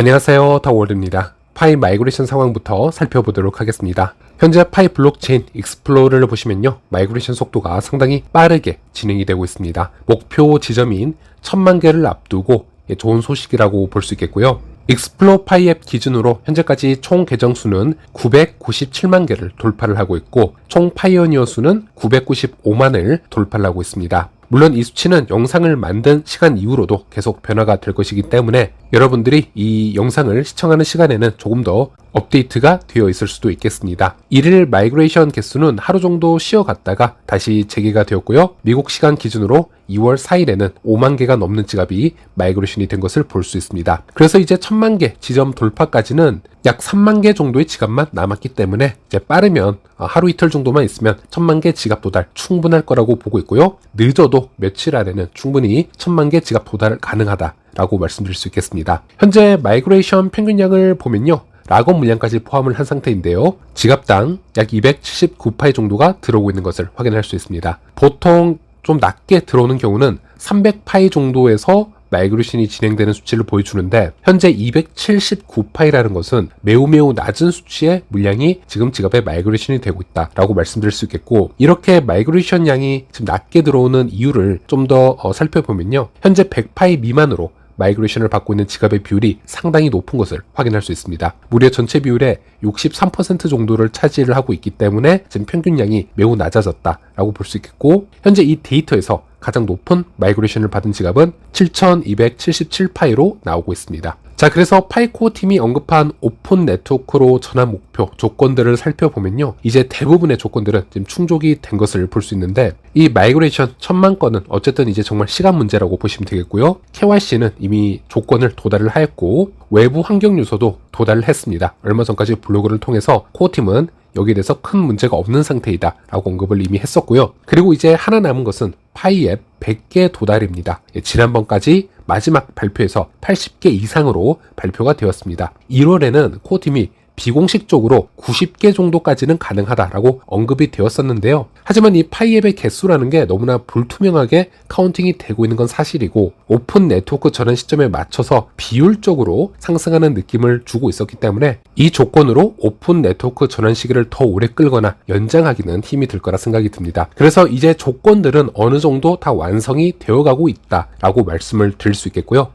안녕하세요. 더월드입니다. 파이 마이그레이션 상황부터 살펴보도록 하겠습니다. 현재 파이 블록체인 익스플로러를 보시면요. 마이그레이션 속도가 상당히 빠르게 진행이 되고 있습니다. 목표 지점인 천만 개를 앞두고 예, 좋은 소식이라고 볼 수 있겠고요. 익스플로 파이 앱 기준으로 현재까지 총 계정 수는 997만 개를 돌파를 하고 있고 총 파이오니어 수는 995만을 돌파를 하고 있습니다. 물론 이 수치는 영상을 만든 시간 이후로도 계속 변화가 될 것이기 때문에 여러분들이 이 영상을 시청하는 시간에는 조금 더 업데이트가 되어 있을 수도 있겠습니다. 1일 마이그레이션 개수는 하루 정도 쉬어갔다가 다시 재개가 되었고요. 미국 시간 기준으로 2월 4일에는 5만 개가 넘는 지갑이 마이그레이션이 된 것을 볼 수 있습니다. 그래서 이제 1000만 개 지점 돌파까지는 약 3만 개 정도의 지갑만 남았기 때문에 이제 빠르면 어, 하루 이틀 정도만 있으면 1000만 개 지갑 도달 충분할 거라고 보고 있고요. 늦어도 며칠 안에는 충분히 1000만 개 지갑 도달 가능하다. 라고 말씀드릴 수 있겠습니다. 현재 마이그레이션 평균량을 보면요. 락업 물량까지 포함을 한 상태인데요. 지갑당 약 279파이 정도가 들어오고 있는 것을 확인할 수 있습니다. 보통 좀 낮게 들어오는 경우는 300파이 정도에서 마이그레이션이 진행되는 수치를 보여주는데 현재 279파이라는 것은 매우 매우 낮은 수치의 물량이 지금 지갑에 마이그레이션이 되고 있다라고 말씀드릴 수 있겠고 이렇게 마이그레이션 양이 지금 낮게 들어오는 이유를 좀더 어, 살펴보면요 현재 100파이 미만으로 마이그레이션을 받고 있는 지갑의 비율이 상당히 높은 것을 확인할 수 있습니다. 무려 전체 비율의 63% 정도를 차지를 하고 있기 때문에 지금 평균량이 매우 낮아졌다라고 볼 수 있겠고 현재 이 데이터에서 가장 높은 마이그레이션을 받은 지갑은 7277파이로 나오고 있습니다. 자, 그래서 파이코 팀이 언급한 오픈 네트워크로 전환 목표 조건들을 살펴보면요. 이제 대부분의 조건들은 지금 충족이 된 것을 볼 수 있는데 이 마이그레이션 천만 건은 어쨌든 이제 정말 시간 문제라고 보시면 되겠고요. KYC는 이미 조건을 도달을 하였고 외부 환경 요소도 도달을 했습니다. 얼마 전까지 블로그를 통해서 코어 팀은 여기에 대해서 큰 문제가 없는 상태이다 라고 언급을 이미 했었고요. 그리고 이제 하나 남은 것은 파이 앱 100개 도달입니다. 예, 지난번까지 마지막 발표에서 80개 이상으로 발표가 되었습니다. 1월에는 코어팀이 비공식적으로 90개 정도까지는 가능하다라고 언급이 되었었는데요. 하지만 이 파이앱의 개수라는 게 너무나 불투명하게 카운팅이 되고 있는 건 사실이고 오픈 네트워크 전환 시점에 맞춰서 비율적으로 상승하는 느낌을 주고 있었기 때문에 이 조건으로 오픈 네트워크 전환 시기를 더 오래 끌거나 연장하기는 힘이 들 거라 생각이 듭니다. 그래서 이제 조건들은 어느 정도 다 완성이 되어가고 있다라고 말씀을 드릴 수 있겠고요.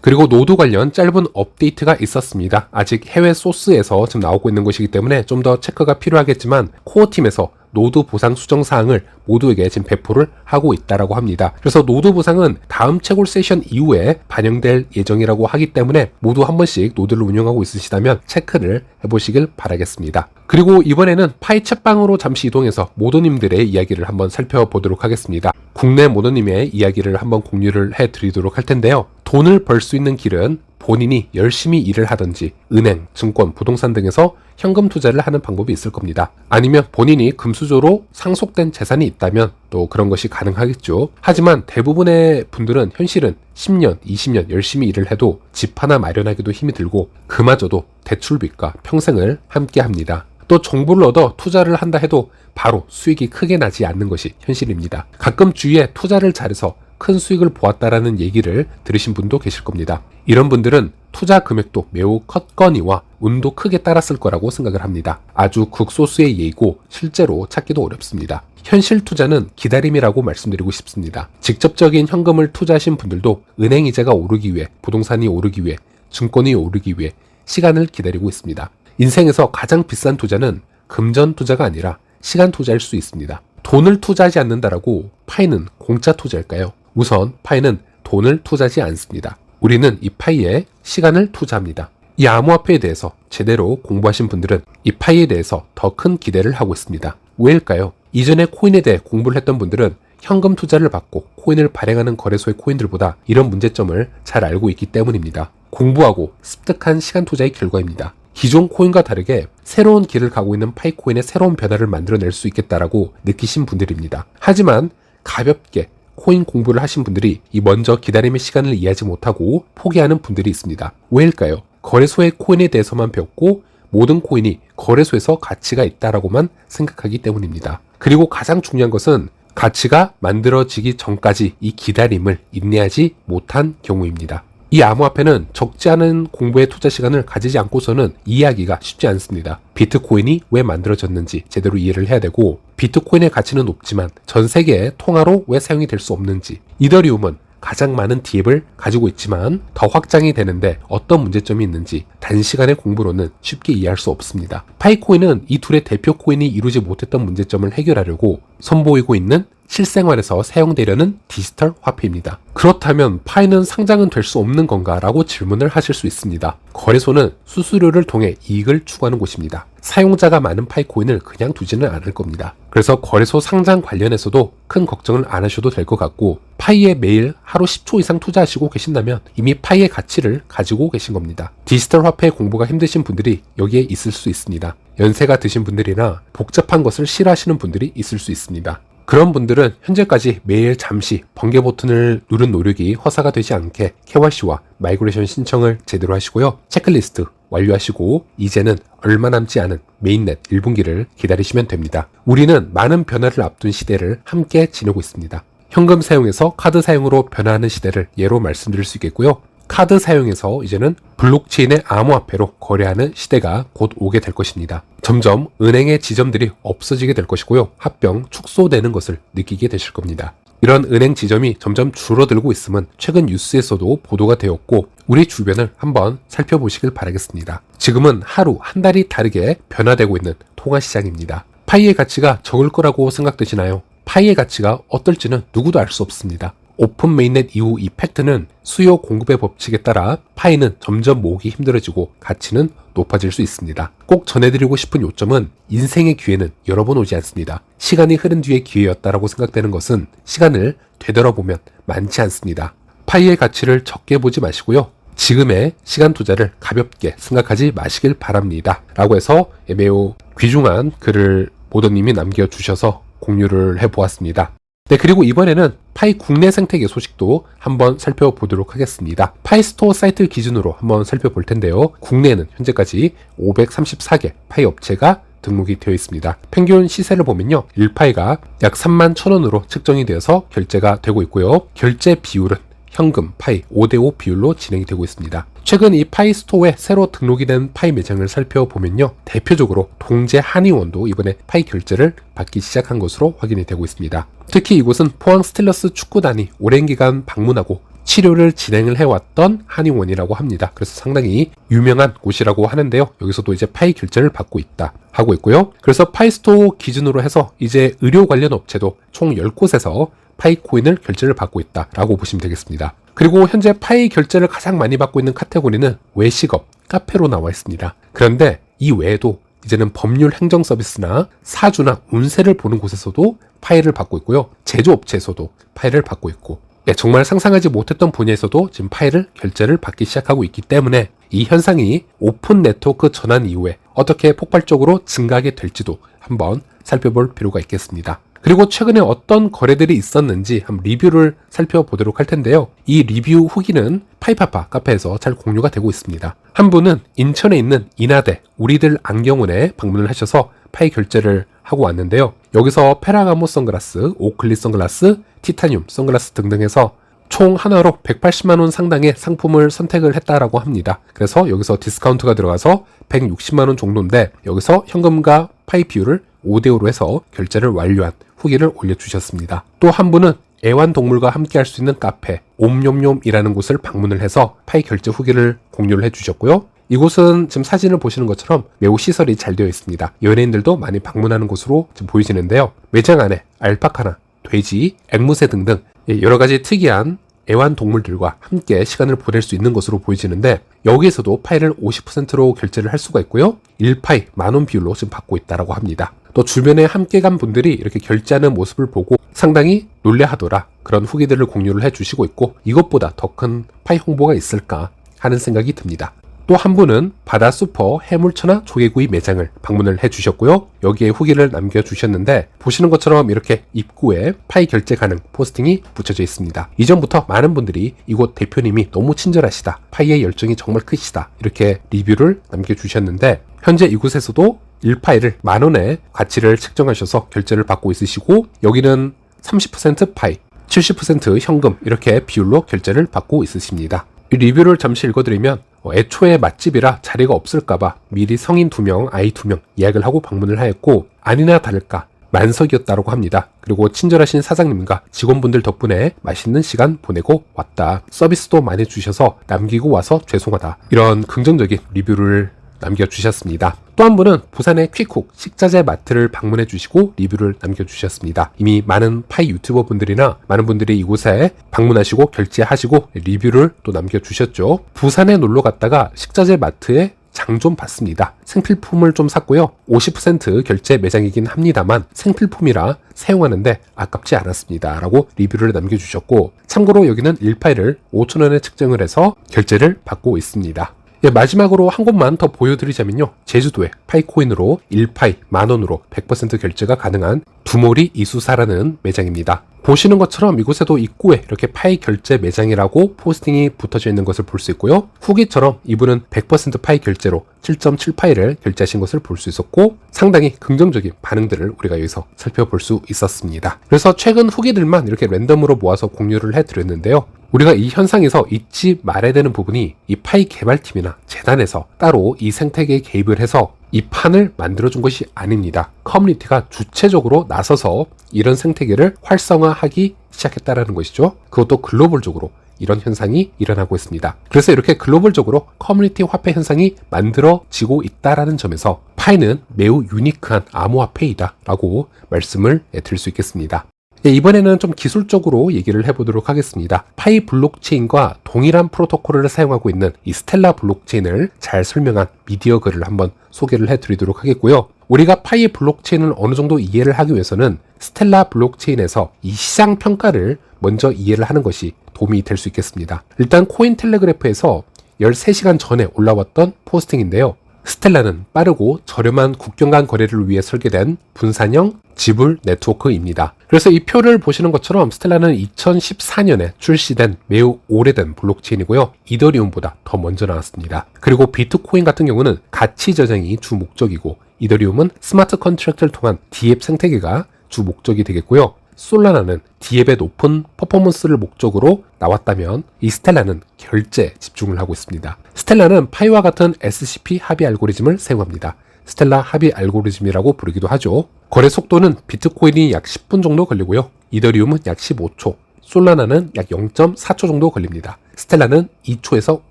그리고 노드 관련 짧은 업데이트가 있었습니다. 아직 해외 소스에서 지금 나오고 있는 것이기 때문에 좀 더 체크가 필요하겠지만 코어 팀에서 노드 보상 수정 사항을 모두에게 지금 배포를 하고 있다라고 합니다. 그래서 노드 보상은 다음 채굴 세션 이후에 반영될 예정이라고 하기 때문에 모두 한 번씩 노드를 운영하고 있으시다면 체크를 해보시길 바라겠습니다. 그리고 이번에는 파이 챗방으로 잠시 이동해서 모더님들의 이야기를 한번 살펴보도록 하겠습니다. 국내 모더님의 이야기를 한번 공유를 해드리도록 할 텐데요. 돈을 벌 수 있는 길은 본인이 열심히 일을 하든지 은행, 증권, 부동산 등에서 현금 투자를 하는 방법이 있을 겁니다. 아니면 본인이 금수저로 상속된 재산이 있다면 또 그런 것이 가능하겠죠. 하지만 대부분의 분들은 현실은 10년, 20년 열심히 일을 해도 집 하나 마련하기도 힘이 들고 그마저도 대출빚과 평생을 함께 합니다. 또 정보를 얻어 투자를 한다 해도 바로 수익이 크게 나지 않는 것이 현실입니다. 가끔 주위에 투자를 잘해서 큰 수익을 보았다라는 얘기를 들으신 분도 계실 겁니다. 이런 분들은 투자 금액도 매우 컸거니와 운도 크게 따랐을 거라고 생각을 합니다. 아주 극소수의 예이고 실제로 찾기도 어렵습니다. 현실 투자는 기다림이라고 말씀드리고 싶습니다. 직접적인 현금을 투자하신 분들도 은행 이자가 오르기 위해, 부동산이 오르기 위해, 증권이 오르기 위해 시간을 기다리고 있습니다. 인생에서 가장 비싼 투자는 금전 투자가 아니라 시간 투자일 수 있습니다. 돈을 투자하지 않는다라고 파이는 공짜 투자일까요? 우선 파이는 돈을 투자하지 않습니다. 우리는 이 파이에 시간을 투자합니다. 이 암호화폐에 대해서 제대로 공부하신 분들은 이 파이에 대해서 더 큰 기대를 하고 있습니다. 왜일까요? 이전에 코인에 대해 공부를 했던 분들은 현금 투자를 받고 코인을 발행하는 거래소의 코인들보다 이런 문제점을 잘 알고 있기 때문입니다. 공부하고 습득한 시간 투자의 결과입니다. 기존 코인과 다르게 새로운 길을 가고 있는 파이코인의 새로운 변화를 만들어낼 수 있겠다라고 느끼신 분들입니다. 하지만 가볍게 코인 공부를 하신 분들이 이 먼저 기다림의 시간을 이해하지 못하고 포기하는 분들이 있습니다. 왜일까요? 거래소의 코인에 대해서만 배웠고 모든 코인이 거래소에서 가치가 있다라고만 생각하기 때문입니다. 그리고 가장 중요한 것은 가치가 만들어지기 전까지 이 기다림을 인내하지 못한 경우입니다. 이 암호화폐는 적지 않은 공부의 투자 시간을 가지지 않고서는 이해하기가 쉽지 않습니다. 비트코인이 왜 만들어졌는지 제대로 이해를 해야 되고 비트코인의 가치는 높지만 전 세계의 통화로 왜 사용이 될 수 없는지 이더리움은 가장 많은 디앱을 가지고 있지만 더 확장이 되는데 어떤 문제점이 있는지 단시간의 공부로는 쉽게 이해할 수 없습니다. 파이코인은 이 둘의 대표 코인이 이루지 못했던 문제점을 해결하려고 선보이고 있는 실생활에서 사용되려는 디지털 화폐입니다. 그렇다면 파이는 상장은 될 수 없는 건가 라고 질문을 하실 수 있습니다. 거래소는 수수료를 통해 이익을 추구하는 곳입니다. 사용자가 많은 파이 코인을 그냥 두지는 않을 겁니다. 그래서 거래소 상장 관련해서도 큰 걱정을 안 하셔도 될 것 같고 파이에 매일 하루 10초 이상 투자하시고 계신다면 이미 파이의 가치를 가지고 계신 겁니다. 디지털 화폐 공부가 힘드신 분들이 여기에 있을 수 있습니다. 연세가 드신 분들이나 복잡한 것을 싫어하시는 분들이 있을 수 있습니다. 그런 분들은 현재까지 매일 잠시 번개 버튼을 누른 노력이 허사가 되지 않게 KYC와 마이그레이션 신청을 제대로 하시고요. 체크리스트 완료하시고 이제는 얼마 남지 않은 메인넷 1분기를 기다리시면 됩니다. 우리는 많은 변화를 앞둔 시대를 함께 지내고 있습니다. 현금 사용에서 카드 사용으로 변화하는 시대를 예로 말씀드릴 수 있겠고요. 카드 사용에서 이제는 블록체인의 암호화폐로 거래하는 시대가 곧 오게 될 것입니다. 점점 은행의 지점들이 없어지게 될 것이고요. 합병 축소되는 것을 느끼게 되실 겁니다. 이런 은행 지점이 점점 줄어들고 있음은 최근 뉴스에서도 보도가 되었고 우리 주변을 한번 살펴보시길 바라겠습니다. 지금은 하루 한 달이 다르게 변화되고 있는 통화 시장입니다. 파이의 가치가 적을 거라고 생각되시나요? 파이의 가치가 어떨지는 누구도 알 수 없습니다. 오픈 메인넷 이후 이 팩트는 수요 공급의 법칙에 따라 파이는 점점 모으기 힘들어지고 가치는 높아질 수 있습니다. 꼭 전해드리고 싶은 요점은 인생의 기회는 여러 번 오지 않습니다. 시간이 흐른 뒤의 기회였다라고 생각되는 것은 시간을 되돌아보면 많지 않습니다. 파이의 가치를 적게 보지 마시고요. 지금의 시간 투자를 가볍게 생각하지 마시길 바랍니다. 라고 해서 매우 귀중한 글을 모더님이 남겨주셔서 공유를 해보았습니다. 네, 그리고 이번에는 파이 국내 생태계 소식도 한번 살펴보도록 하겠습니다. 파이 스토어 사이트 기준으로 한번 살펴볼 텐데요. 국내에는 현재까지 534개 파이 업체가 등록이 되어 있습니다. 평균 시세를 보면요. 1파이가 약 3만 1천원으로 측정이 되어서 결제가 되고 있고요. 결제 비율은 현금 파이 5대5 비율로 진행이 되고 있습니다. 최근 이 파이 스토어에 새로 등록이 된 파이 매장을 살펴보면요. 대표적으로 동제 한의원도 이번에 파이 결제를 받기 시작한 것으로 확인이 되고 있습니다. 특히 이곳은 포항 스틸러스 축구단이 오랜 기간 방문하고 치료를 진행을 해왔던 한의원이라고 합니다. 그래서 상당히 유명한 곳이라고 하는데요. 여기서도 이제 파이 결제를 받고 있다 하고 있고요. 그래서 파이스토어 기준으로 해서 이제 의료 관련 업체도 총 10곳에서 파이 코인을 결제를 받고 있다라고 보시면 되겠습니다. 그리고 현재 파이 결제를 가장 많이 받고 있는 카테고리는 외식업, 카페로 나와 있습니다. 그런데 이 외에도 이제는 법률 행정 서비스나 사주나 운세를 보는 곳에서도 파일을 받고 있고요. 제조업체에서도 파일을 받고 있고 네, 정말 상상하지 못했던 분야에서도 지금 파일을 결제를 받기 시작하고 있기 때문에 이 현상이 오픈 네트워크 전환 이후에 어떻게 폭발적으로 증가하게 될지도 한번 살펴볼 필요가 있겠습니다. 그리고 최근에 어떤 거래들이 있었는지 한번 리뷰를 살펴보도록 할 텐데요. 이 리뷰 후기는 파이파파 카페에서 잘 공유가 되고 있습니다. 한 분은 인천에 있는 인하대 우리들 안경원에 방문을 하셔서 파이 결제를 하고 왔는데요. 여기서 페라가모 선글라스, 오클리 선글라스, 티타늄 선글라스 등등 해서 총 하나로 180만원 상당의 상품을 선택을 했다라고 합니다. 그래서 여기서 디스카운트가 들어가서 160만원 정도인데 여기서 현금과 파이 비율을 5대5로 해서 결제를 완료한 후기를 올려주셨습니다. 또 한 분은 애완동물과 함께 할 수 있는 카페 옴뇸뇸이라는 곳을 방문을 해서 파이 결제 후기를 공유를 해주셨고요. 이곳은 지금 사진을 보시는 것처럼 매우 시설이 잘 되어 있습니다. 연예인들도 많이 방문하는 곳으로 지금 보이시는데요. 매장 안에 알파카나 돼지, 앵무새 등등 여러 가지 특이한 애완동물들과 함께 시간을 보낼 수 있는 것으로 보이지는데 여기에서도 파일을 50%로 결제를 할 수가 있고요. 1파이 만원 비율로 지금 받고 있다라고 합니다. 또 주변에 함께 간 분들이 이렇게 결제하는 모습을 보고 상당히 놀래하더라 그런 후기들을 공유를 해주시고 있고 이것보다 더 큰 파이 홍보가 있을까 하는 생각이 듭니다. 또 한 분은 바다 수퍼 해물천하 조개구이 매장을 방문을 해주셨고요. 여기에 후기를 남겨주셨는데 보시는 것처럼 이렇게 입구에 파이 결제 가능 포스팅이 붙여져 있습니다. 이전부터 많은 분들이 이곳 대표님이 너무 친절하시다. 파이의 열정이 정말 크시다. 이렇게 리뷰를 남겨주셨는데 현재 이곳에서도 1파이를 만원의 가치를 측정하셔서 결제를 받고 있으시고 여기는 30% 파이, 70% 현금 이렇게 비율로 결제를 받고 있으십니다. 이 리뷰를 잠시 읽어드리면 어, 애초에 맛집이라 자리가 없을까봐 미리 성인 2명, 아이 2명 예약을 하고 방문을 하였고 아니나 다를까 만석이었다고 합니다. 그리고 친절하신 사장님과 직원분들 덕분에 맛있는 시간 보내고 왔다. 서비스도 많이 주셔서 남기고 와서 죄송하다. 이런 긍정적인 리뷰를 남겨주셨습니다. 또 한 분은 부산의 퀵쿡 식자재 마트를 방문해 주시고 리뷰를 남겨주셨습니다. 이미 많은 파이 유튜버 분들이나 많은 분들이 이곳에 방문하시고 결제하시고 리뷰를 또 남겨주셨죠. 부산에 놀러 갔다가 식자재 마트에 장좀 봤습니다. 생필품을 좀 샀고요. 50% 결제 매장이긴 합니다만 생필품이라 사용하는데 아깝지 않았습니다. 라고 리뷰를 남겨주셨고 참고로 여기는 1파일을 5,000원에 측정을 해서 결제를 받고 있습니다. 예, 마지막으로 한 곳만 더 보여드리자면요. 제주도에 파이코인으로 1파이 만원으로 100% 결제가 가능한 두모리 이수사라는 매장입니다. 보시는 것처럼 이곳에도 입구에 이렇게 파이 결제 매장이라고 포스팅이 붙어져 있는 것을 볼 수 있고요. 후기처럼 이분은 100% 파이 결제로 7.7파이를 결제하신 것을 볼 수 있었고 상당히 긍정적인 반응들을 우리가 여기서 살펴볼 수 있었습니다. 그래서 최근 후기들만 이렇게 랜덤으로 모아서 공유를 해드렸는데요. 우리가 이 현상에서 잊지 말아야 되는 부분이 이 파이 개발팀이나 재단에서 따로 이 생태계에 개입을 해서 이 판을 만들어준 것이 아닙니다. 커뮤니티가 주체적으로 나서서 이런 생태계를 활성화하기 시작했다라는 것이죠. 그것도 글로벌적으로 이런 현상이 일어나고 있습니다. 그래서 이렇게 글로벌적으로 커뮤니티 화폐 현상이 만들어지고 있다라는 점에서 파이는 매우 유니크한 암호화폐이다라고 말씀을 드릴 수 있겠습니다. 예, 이번에는 좀 기술적으로 얘기를 해보도록 하겠습니다. 파이 블록체인과 동일한 프로토콜을 사용하고 있는 이 스텔라 블록체인을 잘 설명한 미디어 글을 한번 소개를 해드리도록 하겠고요. 우리가 파이 블록체인을 어느 정도 이해를 하기 위해서는 스텔라 블록체인에서 이 시장 평가를 먼저 이해를 하는 것이 도움이 될 수 있겠습니다. 일단 코인 텔레그래프에서 13시간 전에 올라왔던 포스팅인데요. 스텔라는 빠르고 저렴한 국경 간 거래를 위해 설계된 분산형 지불 네트워크입니다. 그래서 이 표를 보시는 것처럼 스텔라는 2014년에 출시된 매우 오래된 블록체인이고요. 이더리움보다 더 먼저 나왔습니다. 그리고 비트코인 같은 경우는 가치 저장이 주 목적이고 이더리움은 스마트 컨트랙트를 통한 디앱 생태계가 주 목적이 되겠고요. 솔라나는 디앱의 높은 퍼포먼스를 목적으로 나왔다면 이 스텔라는 결제 집중을 하고 있습니다. 스텔라는 파이와 같은 SCP 합의 알고리즘을 사용합니다. 스텔라 합의 알고리즘이라고 부르기도 하죠. 거래 속도는 비트코인이 약 10분 정도 걸리고요. 이더리움은 약 15초, 솔라나는 약 0.4초 정도 걸립니다. 스텔라는 2초에서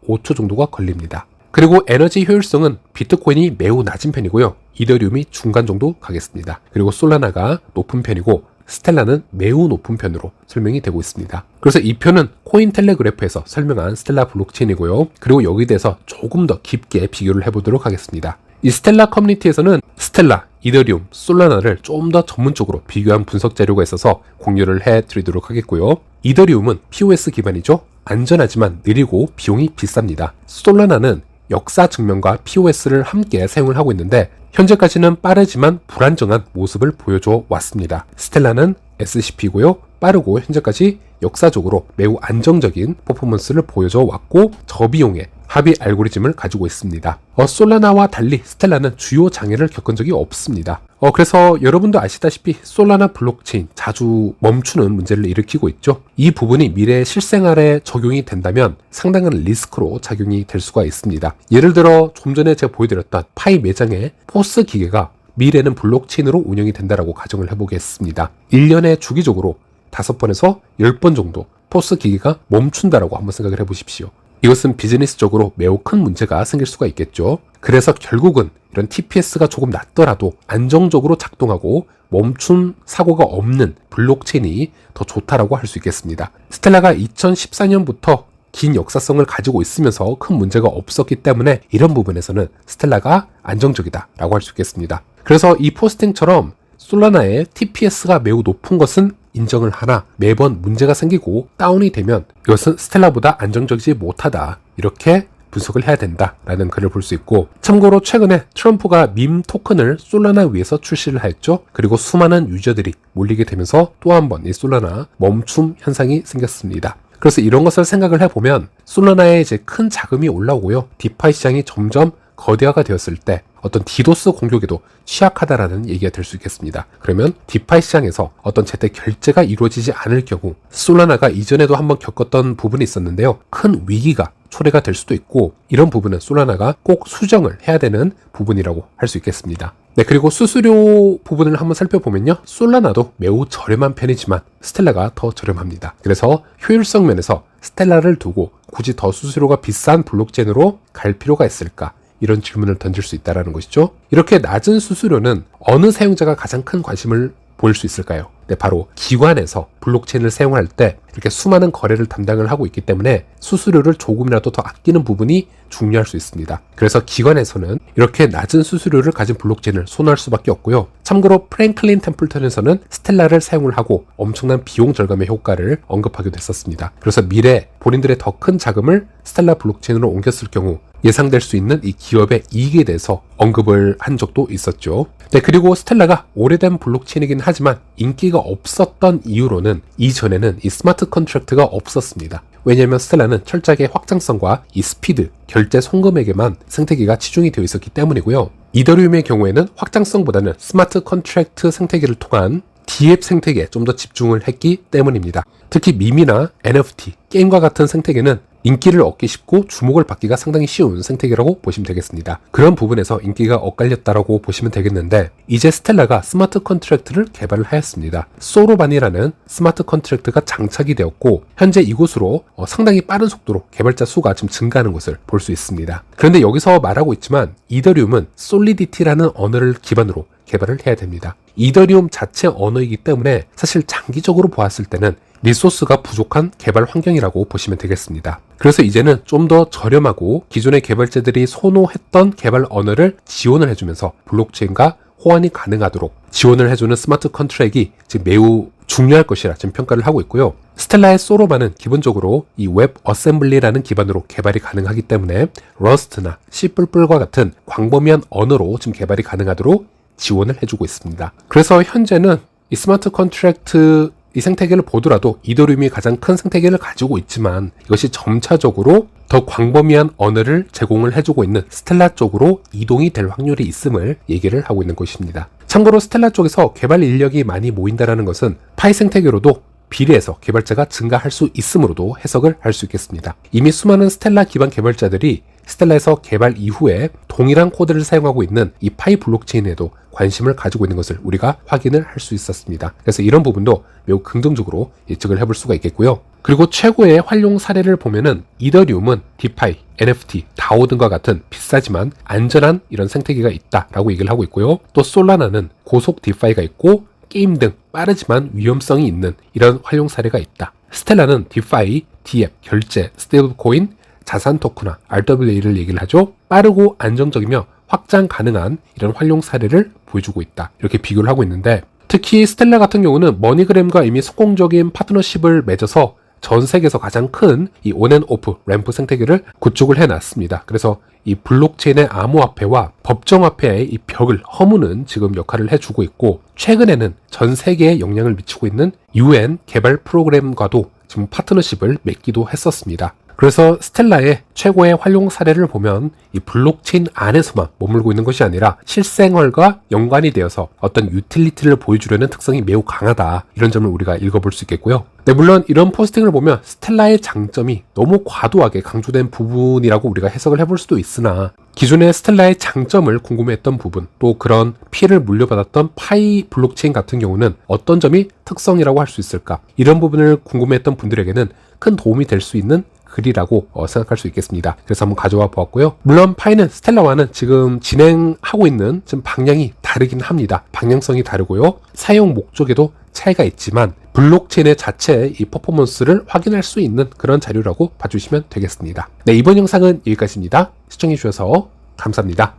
5초 정도가 걸립니다. 그리고 에너지 효율성은 비트코인이 매우 낮은 편이고요. 이더리움이 중간 정도 가겠습니다. 그리고 솔라나가 높은 편이고 스텔라는 매우 높은 편으로 설명이 되고 있습니다. 그래서 이 표는 코인 텔레그래프에서 설명한 스텔라 블록체인이고요. 그리고 여기에 대해서 조금 더 깊게 비교를 해보도록 하겠습니다. 이 스텔라 커뮤니티에서는 스텔라, 이더리움, 솔라나를 좀 더 전문적으로 비교한 분석 자료가 있어서 공유를 해 드리도록 하겠고요. 이더리움은 POS 기반이죠. 안전하지만 느리고 비용이 비쌉니다. 솔라나는 역사 증명과 POS를 함께 사용을 하고 있는데 현재까지는 빠르지만 불안정한 모습을 보여줘 왔습니다. 스텔라는 SCP고요. 빠르고 현재까지 역사적으로 매우 안정적인 퍼포먼스를 보여줘 왔고 저비용의 합의 알고리즘을 가지고 있습니다. 어, 솔라나와 달리 스텔라는 주요 장애를 겪은 적이 없습니다. 어, 그래서 여러분도 아시다시피 솔라나 블록체인 자주 멈추는 문제를 일으키고 있죠. 이 부분이 미래 실생활에 적용이 된다면 상당한 리스크로 작용이 될 수가 있습니다. 예를 들어 좀 전에 제가 보여드렸던 파이 매장의 포스 기계가 미래는 블록체인으로 운영이 된다라고 가정을 해보겠습니다. 1년에 주기적으로 5번에서 10번 정도 포스 기계가 멈춘다라고 한번 생각을 해보십시오. 이것은 비즈니스적으로 매우 큰 문제가 생길 수가 있겠죠. 그래서 결국은 이런 TPS가 조금 낮더라도 안정적으로 작동하고 멈춤 사고가 없는 블록체인이 더 좋다라고 할 수 있겠습니다. 스텔라가 2014년부터 긴 역사성을 가지고 있으면서 큰 문제가 없었기 때문에 이런 부분에서는 스텔라가 안정적이다라고 할 수 있겠습니다. 그래서 이 포스팅처럼 솔라나의 TPS가 매우 높은 것은 인정을 하나 매번 문제가 생기고 다운이 되면 이것은 스텔라보다 안정적이지 못하다. 이렇게 분석을 해야 된다라는 글을 볼 수 있고 참고로 최근에 트럼프가 밈 토큰을 솔라나 위에서 출시를 했죠. 그리고 수많은 유저들이 몰리게 되면서 또 한 번 이 솔라나 멈춤 현상이 생겼습니다. 그래서 이런 것을 생각을 해보면 솔라나에 이제 큰 자금이 올라오고요. 디파이 시장이 점점 거대화가 되었을 때 어떤 디도스 공격에도 취약하다라는 얘기가 될 수 있겠습니다. 그러면 디파이 시장에서 어떤 제때 결제가 이루어지지 않을 경우 솔라나가 이전에도 한번 겪었던 부분이 있었는데요. 큰 위기가 초래가 될 수도 있고 이런 부분은 솔라나가 꼭 수정을 해야 되는 부분이라고 할 수 있겠습니다. 네, 그리고 수수료 부분을 한번 살펴보면요. 솔라나도 매우 저렴한 편이지만 스텔라가 더 저렴합니다. 그래서 효율성 면에서 스텔라를 두고 굳이 더 수수료가 비싼 블록체인으로 갈 필요가 있을까? 이런 질문을 던질 수 있다는 것이죠. 이렇게 낮은 수수료는 어느 사용자가 가장 큰 관심을 보일 수 있을까요? 네, 바로 기관에서 블록체인을 사용할 때 이렇게 수많은 거래를 담당을 하고 있기 때문에 수수료를 조금이라도 더 아끼는 부분이 중요할 수 있습니다. 그래서 기관에서는 이렇게 낮은 수수료를 가진 블록체인을 선호할 수밖에 없고요. 참고로 프랭클린 템플턴에서는 스텔라를 사용을 하고 엄청난 비용 절감의 효과를 언급하기도 했었습니다. 그래서 미래 본인들의 더 큰 자금을 스텔라 블록체인으로 옮겼을 경우 예상될 수 있는 이 기업의 이익에 대해서 언급을 한 적도 있었죠. 네, 그리고 스텔라가 오래된 블록체인이긴 하지만 인기가 없었던 이유로는 이전에는 이 스마트 컨트랙트가 없었습니다. 왜냐하면 스텔라는 철저하게 확장성과 이 스피드, 결제 송금액에만 생태계가 치중이 되어 있었기 때문이고요. 이더리움의 경우에는 확장성보다는 스마트 컨트랙트 생태계를 통한 DApp 생태계에 좀 더 집중을 했기 때문입니다. 특히 밈이나 NFT, 게임과 같은 생태계는 인기를 얻기 쉽고 주목을 받기가 상당히 쉬운 생태계라고 보시면 되겠습니다. 그런 부분에서 인기가 엇갈렸다라고 보시면 되겠는데 이제 스텔라가 스마트 컨트랙트를 개발을 하였습니다. 소로반이라는 스마트 컨트랙트가 장착이 되었고 현재 이곳으로 어, 상당히 빠른 속도로 개발자 수가 지금 증가하는 것을 볼 수 있습니다. 그런데 여기서 말하고 있지만 이더리움은 솔리디티라는 언어를 기반으로 개발을 해야 됩니다. 이더리움 자체 언어이기 때문에 사실 장기적으로 보았을 때는 리소스가 부족한 개발 환경이라고 보시면 되겠습니다. 그래서 이제는 좀 더 저렴하고 기존의 개발자들이 선호했던 개발 언어를 지원을 해주면서 블록체인과 호환이 가능하도록 지원을 해주는 스마트 컨트랙이 지금 매우 중요할 것이라 지금 평가를 하고 있고요. 스텔라의 소로바는 기본적으로 이 웹 어셈블리라는 기반으로 개발이 가능하기 때문에 러스트나 C++과 같은 광범위한 언어로 지금 개발이 가능하도록 지원을 해주고 있습니다. 그래서 현재는 이 스마트 컨트랙트 이 생태계를 보더라도 이더리움이 가장 큰 생태계를 가지고 있지만 이것이 점차적으로 더 광범위한 언어를 제공을 해주고 있는 스텔라 쪽으로 이동이 될 확률이 있음을 얘기를 하고 있는 것입니다. 참고로 스텔라 쪽에서 개발 인력이 많이 모인다는 것은 파이 생태계로도 비례해서 개발자가 증가할 수 있으므로도 해석을 할 수 있겠습니다. 이미 수많은 스텔라 기반 개발자들이 스텔라에서 개발 이후에 동일한 코드를 사용하고 있는 이 파이 블록체인에도 관심을 가지고 있는 것을 우리가 확인을 할 수 있었습니다. 그래서 이런 부분도 매우 긍정적으로 예측을 해볼 수가 있겠고요. 그리고 최고의 활용 사례를 보면은 이더리움은 디파이, NFT, 다오 등과 같은 비싸지만 안전한 이런 생태계가 있다라고 얘기를 하고 있고요. 또 솔라나는 고속 디파이가 있고 게임 등 빠르지만 위험성이 있는 이런 활용 사례가 있다. 스텔라는 디파이, 디앱, 결제, 스테이블 코인, 자산 토크나 RWA를 얘기를 하죠. 빠르고 안정적이며 확장 가능한 이런 활용 사례를 보여주고 있다. 이렇게 비교를 하고 있는데 특히 스텔라 같은 경우는 머니그램과 이미 성공적인 파트너십을 맺어서 전 세계에서 가장 큰 이 온앤오프 램프 생태계를 구축을 해놨습니다. 그래서 이 블록체인의 암호화폐와 법정화폐의 이 벽을 허무는 지금 역할을 해주고 있고 최근에는 전 세계에 영향을 미치고 있는 UN 개발 프로그램과도 지금 파트너십을 맺기도 했었습니다. 그래서 스텔라의 최고의 활용 사례를 보면 이 블록체인 안에서만 머물고 있는 것이 아니라 실생활과 연관이 되어서 어떤 유틸리티를 보여주려는 특성이 매우 강하다. 이런 점을 우리가 읽어볼 수 있겠고요. 네, 물론 이런 포스팅을 보면 스텔라의 장점이 너무 과도하게 강조된 부분이라고 우리가 해석을 해볼 수도 있으나 기존의 스텔라의 장점을 궁금해했던 부분 또 그런 피해를 물려받았던 파이 블록체인 같은 경우는 어떤 점이 특성이라고 할 수 있을까 이런 부분을 궁금해했던 분들에게는 큰 도움이 될 수 있는 글이라고 어, 생각할 수 있겠습니다. 그래서 한번 가져와 보았고요. 물론 파이는 스텔라와는 지금 진행하고 있는 좀 방향이 다르긴 합니다. 방향성이 다르고요. 사용 목적에도 차이가 있지만 블록체인의 자체의 이 퍼포먼스를 확인할 수 있는 그런 자료라고 봐주시면 되겠습니다. 네, 이번 영상은 여기까지입니다. 시청해주셔서 감사합니다.